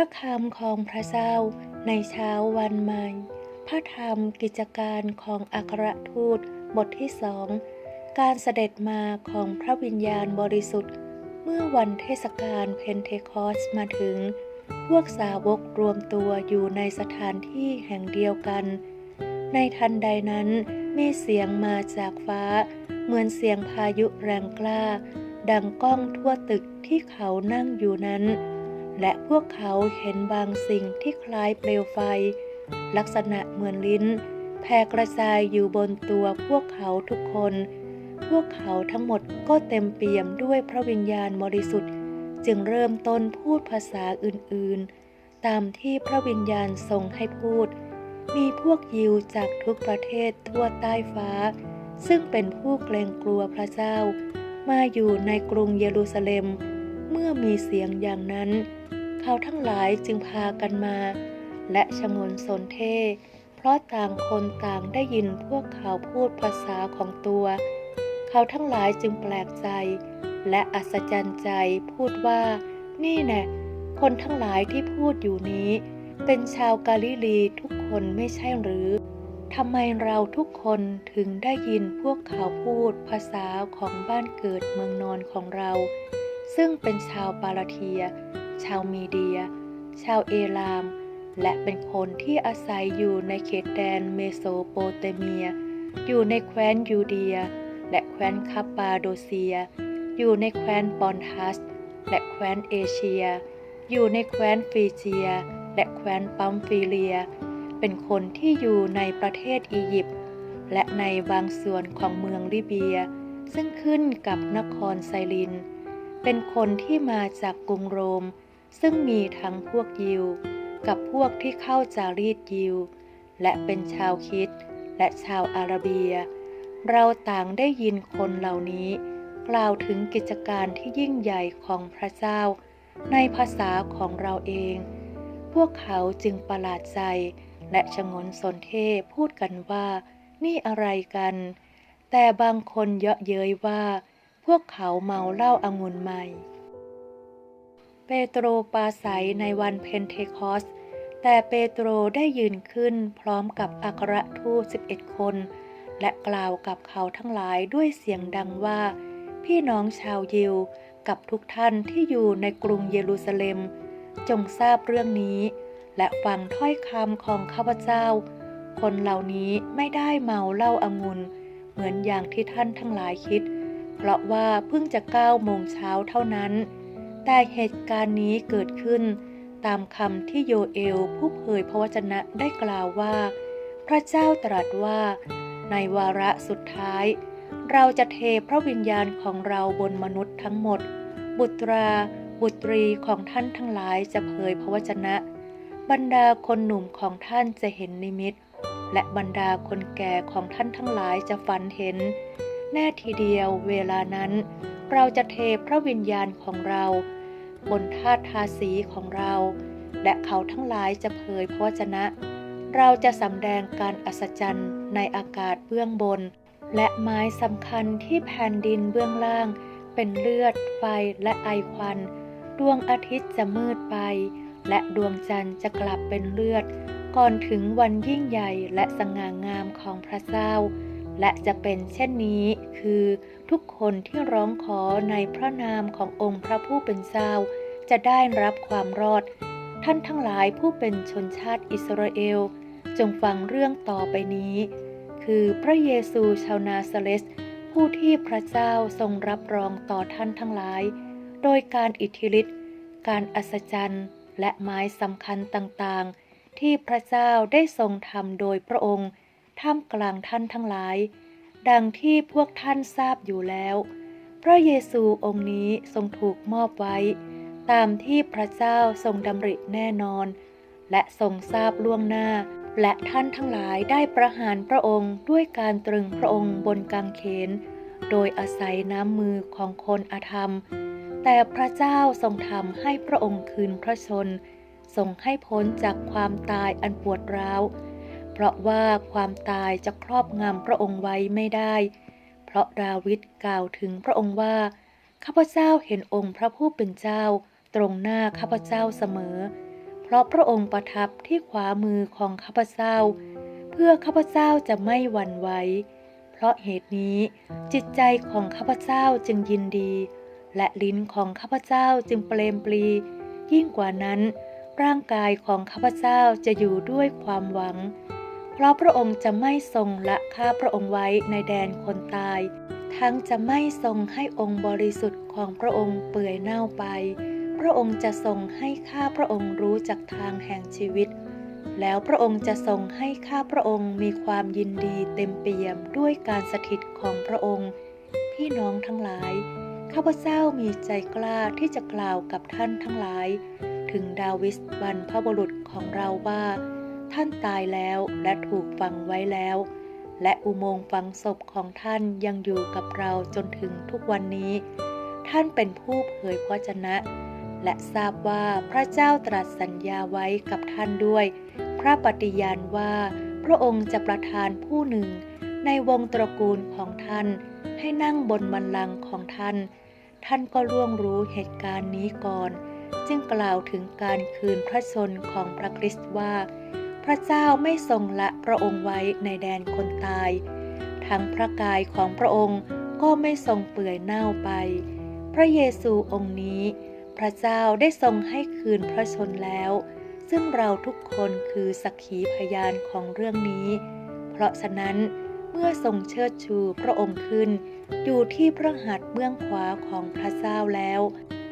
ระคำของพระเจ้าในเช้าวันใหม่ พระธรรมกิจการของอัครทูตบทที่สอง การเสด็จมาของพระวิญญาณบริสุทธิ์ เมื่อวันเทศกาลเพนเทคอสมาถึง พวกสาวกรวมตัวอยู่ในสถานที่แห่งเดียวกัน ในทันใดนั้นมีเสียงมาจากฟ้า เหมือนเสียงพายุแรงกล้า ดังก้องทั่วตึกที่เขานั่งอยู่นั้น และพวกเขาเห็นบางสิ่งที่คล้ายเปลวไฟ ลักษณะเหมือนลิ้นแผ่กระจายอยู่บนตัวพวกเขาทุกคน พวกเขาทั้งหมดก็เต็มเปี่ยมด้วยพระวิญญาณบริสุทธิ์ จึงเริ่มต้นพูดภาษาอื่นๆ ตามที่พระวิญญาณทรงให้พูด มีพวกยิวจากทุกประเทศทั่วใต้ฟ้า ซึ่งเป็นผู้เกรงกลัวพระเจ้า มาอยู่ในกรุงเยรูซาเล็ม เมื่อมีเสียงอย่างนั้น เขาทั้งหลายจึงพากันมา และชงนสนเท เพราะต่างคนต่างได้ยินพวกเขาพูดภาษาของตัว เขาทั้งหลายจึงแปลกใจ และอัศจรรย์ใจพูดว่า นี่แน่คนทั้งหลายที่พูดอยู่นี้ เป็นชาวกาลิลีทุกคนไม่ใช่หรือทำไมเราทุกคนถึงได้ยินพวกเขาพูดภาษาของบ้านเกิดเมืองนอนของเรา ซึ่งเป็นชาวปาลาเทีย ชาวมีเดีย ชาวเอลาม และเป็นคนที่อาศัยอยู่ในเขตแดนเมโสโปเตเมีย อยู่ในแคว้นยูเดีย และแคว้นคาปาโดเซีย อยู่ในแคว้นปอนทัส และแคว้นเอเชีย อยู่ในแคว้นฟีเจีย และแคว้นปัมฟิเลีย เป็นคนที่อยู่ในประเทศอียิปต์และในบางส่วนของเมืองลิเบีย ซึ่งขึ้นกับนครไซริน เป็นคนที่มาจากกรุงโรม ซึ่งมีทั้งพวกยิว กับพวกที่เข้าจารีตยิว และเป็นชาวคิดและชาวอาราเบีย เราต่างได้ยินคนเหล่านี้ กล่าวถึงกิจการที่ยิ่งใหญ่ของพระเจ้า ในภาษาของเราเอง พวกเขาจึงประหลาดใจ และชงนสนเทพูดกันว่า นี่อะไรกัน แต่บางคนเยาะเย้ยว่า พวกเขาเมาเหล้าอางุ่นใหม่ เปโตรปราศัยในวันเพนเทคอส แต่เปโตรได้ยืนขึ้นพร้อมกับอัครทูต11 คน และกล่าวกับเขาทั้งหลายด้วยเสียงดังว่า พี่น้องชาวยิวกับทุกท่านที่อยู่ในกรุงเยรูซาเล็ม จงทราบเรื่องนี้ และฟังถ้อยคำของข้าพเจ้า คนเหล่านี้ไม่ได้เมาเหล้าอางุนเหมือนอย่างที่ท่านทั้งหลายคิด เพราะว่าเพิ่งจะเก้าโมงเช้าเท่านั้น แต่เหตุการณ์นี้เกิดขึ้น ตามคำที่โยเอลผู้เผยพระวจนะได้กล่าวว่า พระเจ้าตรัสว่า ในวาระสุดท้าย เราจะเทพระวิญญาณของเราบนมนุษย์ทั้งหมด บุตราบุตรีของท่านทั้งหลายจะเผยพระวจนะ บรรดาคนหนุ่มของท่านจะเห็นนิมิต และบรรดาคนแก่ของท่านทั้งหลายจะฝันเห็น แน่ทีเดียวเวลานั้น เราจะเทพระวิญญาณของเรา บนธาตุทาสีของเรา และเขาทั้งหลายจะเผยพระวจนะ เราจะสำแดงการอัศจรรย์ในอากาศเบื้องบน และไม้สำคัญที่แผ่นดินเบื้องล่าง เป็นเลือด ไฟและไอควัน ดวงอาทิตย์จะมืดไป และดวงจันทร์จะกลับเป็นเลือด ก่อนถึงวันยิ่งใหญ่และสง่างามของพระเจ้า และจะเป็นเช่นนี้คือทุกคนที่ร้องขอในพระนามขององค์พระผู้เป็นเจ้า จะได้รับความรอด ท่านทั้งหลายผู้เป็นชนชาติอิสราเอล จงฟังเรื่องต่อไปนี้ คือพระเยซูชาวนาซาเรสผู้ที่พระเจ้าทรงรับรองต่อท่านทั้งหลาย โดยการอิทธิฤทธิ์การอัศจรรย์ และไม้สำคัญต่างๆ ที่พระเจ้าได้ทรงทำโดยพระองค์ ท่ามกลางท่านทั้งหลาย ดังที่พวกท่านทราบอยู่แล้ว พระเยซูองค์นี้ทรงถูกมอบไว้ ตามที่พระเจ้าทรงดำริแน่นอน และทรงทราบล่วงหน้า และท่านทั้งหลายได้ประหารพระองค์ด้วยการตรึงพระองค์บนกางเขน โดยอาศัยน้ำมือของคนอาธรรม แต่พระเจ้าทรงทำให้พระองค์คืนพระชนทรงให้พ้นจากความตายอันปวดร้าว ราะว่าความตายจะครอบงำพระองค์ไว้ไม่ได้ เพราะดาวิดกล่าวถึงพระองค์ว่า ข้าพเจ้าเห็นองค์พระผู้เป็นเจ้า ตรงหน้าข้าพเจ้าเสมอ เพราะพระองค์ประทับที่ขวามือของข้าพเจ้า เพื่อข้าพเจ้าจะไม่หวั่นไหวเพราะเหตุนี้จิตใจของข้าพเจ้าจึงยินดี และลิ้นของข้าพเจ้าจึงเปลมปลี ยิ่งกว่านั้นร่างกายของข้าพเจ้าจะอยู่ด้วยความหวัง ราะพระองค์จะไม่ทรงละข้าพระองค์ไว้ในแดนคนตาย ทั้งจะไม่ทรงให้องค์บริสุทธิ์ของพระองค์เปื่อยเน่าไป พระองค์จะทรงให้ข้าพระองค์รู้จักทางแห่งชีวิต แล้วพระองค์จะทรงให้ข้าพระองค์มีความยินดีเต็มเปี่ยมด้วยการสถิตของพระองค์ พี่น้องทั้งหลาย ข้าพเจ้ามีใจกล้าที่จะกล่าวกับท่านทั้งหลาย ถึงดาวิสบรรพบุรุษของเราว่า ท่านตายแล้วและถูกฝังไว้แล้ว และอุโมงค์ฝังศพของท่านยังอยู่กับเราจนถึงทุกวันนี้ ท่านเป็นผู้เผยพระชนะ และทราบว่าพระเจ้าตรัสสัญญาไว้กับท่านด้วย พระปฏิญาณว่าพระองค์จะประทานผู้หนึ่ง ในวงตระกูลของท่าน ให้นั่งบนบัลลังก์ของท่าน ท่านก็ล่วงรู้เหตุการณ์นี้ก่อน จึงกล่าวถึงการคืนพระชนของพระคริสต์ว่า พระเจ้าไม่ทรงละพระองค์ไว้ในแดนคนตาย ทั้งพระกายของพระองค์ก็ไม่ทรงเปื่อยเน่าไป พระเยซูองค์นี้ พระเจ้าได้ทรงให้คืนพระชนแล้ว ซึ่งเราทุกคนคือสักขีพยานของเรื่องนี้ เพราะฉะนั้นเมื่อทรงเชิดชูพระองค์ขึ้น อยู่ที่พระหัตถ์เบื้องขวาของพระเจ้าแล้ว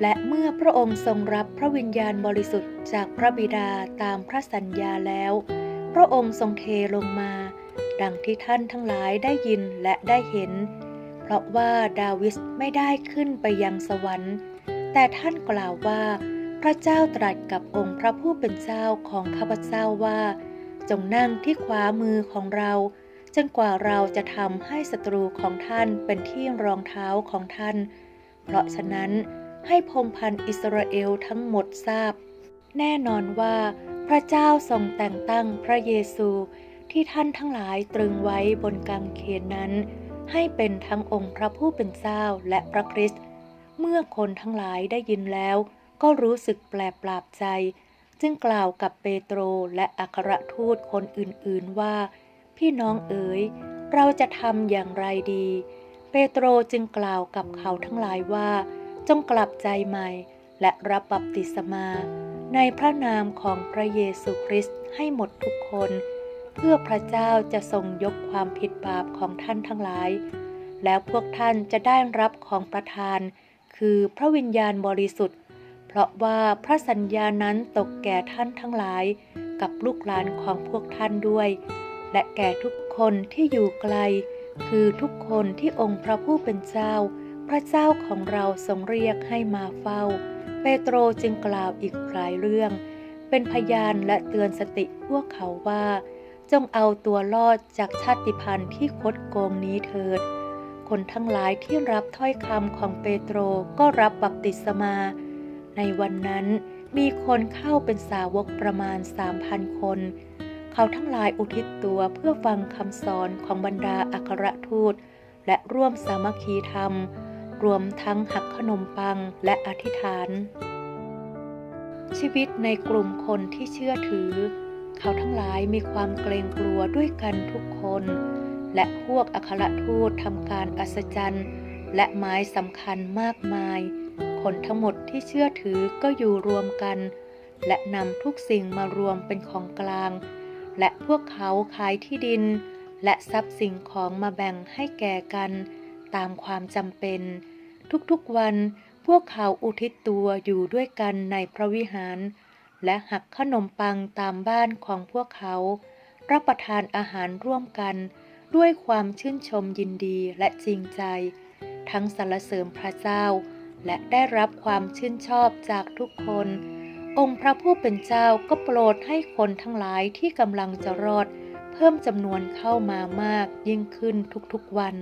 และเมื่อพระองค์ทรงรับพระวิญญาณบริสุทธิ์จากพระบิดาตามพระสัญญาแล้ว พระองค์ทรงเทลงมา ดังที่ท่านทั้งหลายได้ยินและได้เห็น เพราะว่าดาวิสไม่ได้ขึ้นไปยังสวรรค์ แต่ท่านกล่าวว่า พระเจ้าตรัสกับองค์พระผู้เป็นเจ้าของข้าพเจ้าว่า จงนั่งที่ขวามือของเราจนกว่าเราจะทำให้ศัตรูของท่านเป็นที่รองเท้าของท่าน เพราะฉะนั้น ให้พงพันธ์อิสราเอลทั้งหมดทราบ แน่นอนว่า พระเจ้าทรงแต่งตั้งพระเยซูที่ท่านทั้งหลายตรึงไว้บนกางเขนนั้น ให้เป็นทั้งองค์พระผู้เป็นเจ้าและพระคริสต์เมื่อคนทั้งหลายได้ยินแล้ว ก็รู้สึกแปลกปราบใจ จึงกล่าวกับเปโตรและอัครทูตคนอื่นๆว่า พี่น้องเอ๋ยเราจะทำอย่างไรดี เปโตรจึงกล่าวกับเขาทั้งหลายว่า จงกลับใจใหม่ และรับบัพติศมา ในพระนามของพระเยซูคริสต์ให้หมดทุกคน เพื่อพระเจ้าจะทรงยกความผิดบาปของท่านทั้งหลาย แล้วพวกท่านจะได้รับของประทาน คือพระวิญญาณบริสุทธิ์ เพราะว่าพระสัญญานั้นตกแก่ท่านทั้งหลาย กับลูกหลานของพวกท่านด้วย และแก่ทุกคนที่อยู่ไกล คือทุกคนที่องค์พระผู้เป็นเจ้า พระเจ้าของเราทรงเรียกให้มาเฝ้า เปโตรจึงกล่าวอีกหลายเรื่อง เป็นพยานและเตือนสติพวกเขาว่า จงเอาตัวรอดจากชาติพันธุ์ที่คดโกงนี้เถิด คนทั้งหลายที่รับถ้อยคำของเปโตรก็รับบัพติศมา ในวันนั้นมีคนเข้าเป็นสาวกประมาณสามพันคน เขาทั้งหลายอุทิศตัวเพื่อฟังคำสอนของบรรดาอัครทูต และร่วมสามัคคีธรรม รวมทั้งหักขนมปังและอธิษฐาน ชีวิตในกลุ่มคนที่เชื่อถือ เขาทั้งหลายมีความเกรงกลัวด้วยกันทุกคน และพวกอัครทูตทำการอัศจรรย์และหมายสำคัญมากมาย คนทั้งหมดที่เชื่อถือก็อยู่รวมกัน และนำทุกสิ่งมารวมเป็นของกลาง และพวกเขาขายที่ดิน และทรัพย์สิ่งของมาแบ่งให้แก่กัน ตามความจำเป็น ทุกๆวันพวกเขาอุทิศตัวอยู่ด้วยกันในพระวิหาร และหักขนมปังตามบ้านของพวกเขา รับประทานอาหารร่วมกัน ด้วยความชื่นชมยินดีและจริงใจ ทั้งสรรเสริมพระเจ้า และได้รับความชื่นชอบจากทุกคน องค์พระผู้เป็นเจ้าก็โปรดให้คนทั้งหลายที่กำลังจะรอด เพิ่มจำนวนเข้ามามากยิ่งขึ้นทุกๆวัน